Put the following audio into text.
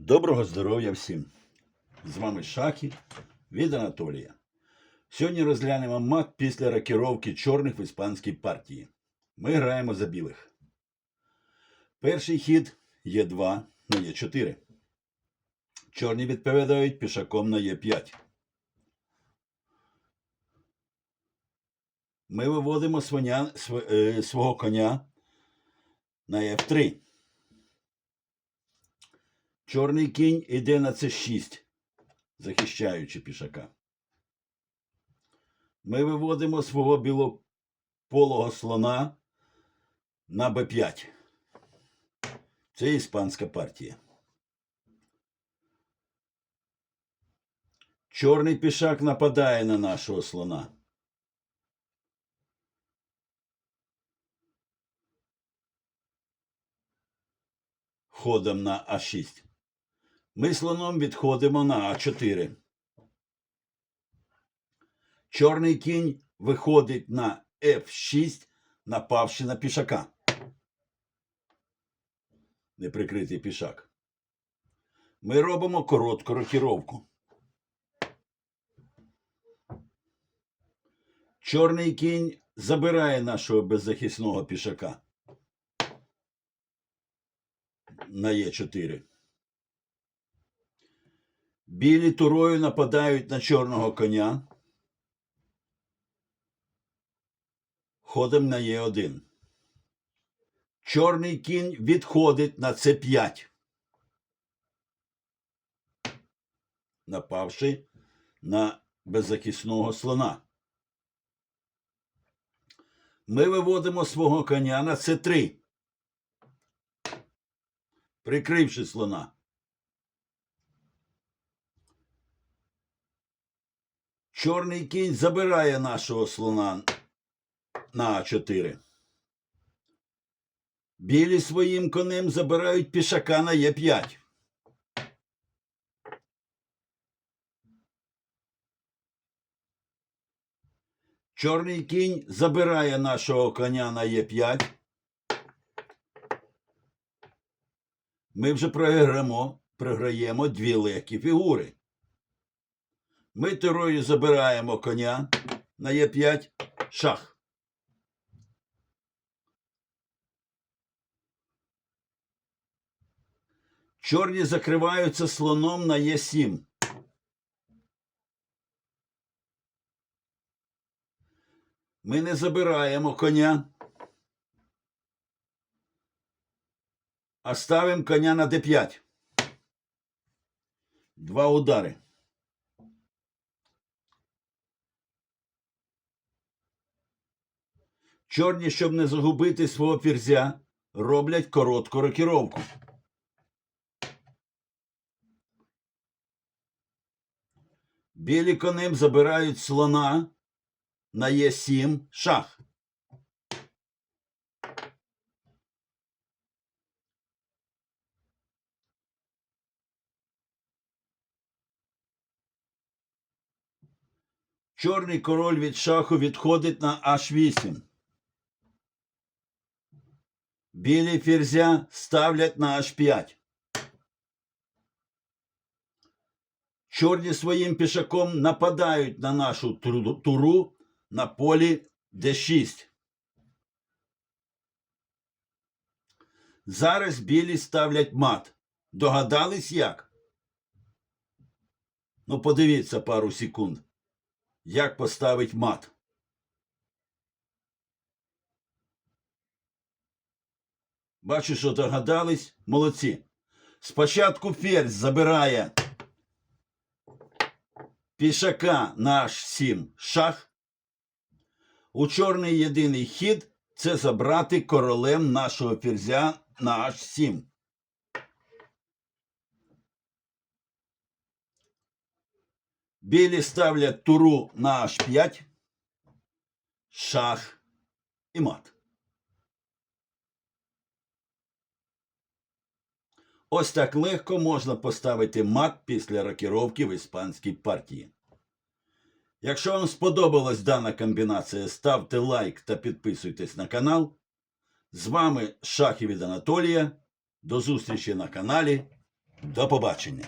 Доброго здоров'я всім! З вами Шахі від Анатолія. Сьогодні розглянемо мат після рокіровки чорних в іспанській партії. Ми граємо за білих. Перший хід Е2 на Е4. Чорні відповідають пішаком на Е5. Ми виводимо свиня, св- е, свого коня на F3. Чорний кінь іде на С6, захищаючи пішака. Ми виводимо свого білополого слона на Б5. Це іспанська партія. Чорний пішак нападає на нашого слона. Ходом на А6. Ми слоном відходимо на А4. Чорний кінь виходить на F6, напавши на пішака. Неприкритий пішак. Ми робимо коротку рокіровку. Чорний кінь забирає нашого беззахисного пішака на Е4. Білі турою нападають на чорного коня. Ходом на Е1. Чорний кінь відходить на С5. Напавши на беззахисного слона. Ми виводимо свого коня на С3. Прикривши слона. Чорний кінь забирає нашого слона на А4. Білі своїм конем забирають пішака на Е5. Чорний кінь забирає нашого коня на Е5. Ми вже програємо, програємо дві легкі фігури. Ми турою забираємо коня на Е5 шах. Чорні закриваються слоном на Е7. Ми не забираємо коня, а ставимо коня на Д5. Два удари. Чорні, щоб не загубити свого ферзя, роблять коротку рокіровку. Білі конем забирають слона на Е7 шах. Чорний король від шаху відходить на H8. Білі ферзя ставлять на H5. Чорні своїм пішаком нападають на нашу туру, на полі d6. Зараз білі ставлять мат. Догадались як? Ну, подивіться пару секунд. Як поставить мат. Бачу, що догадались. Молодці. Спочатку ферзь забирає пішака на H7 шах. У чорний єдиний хід це забрати королем нашого ферзя на H7. Білі ставлять туру на H5, шах і мат. Ось так легко можна поставити мат після рокіровки в іспанській партії. Якщо вам сподобалась дана комбінація, ставте лайк та підписуйтесь на канал. З вами Шахів від Анатолія. До зустрічі на каналі. До побачення.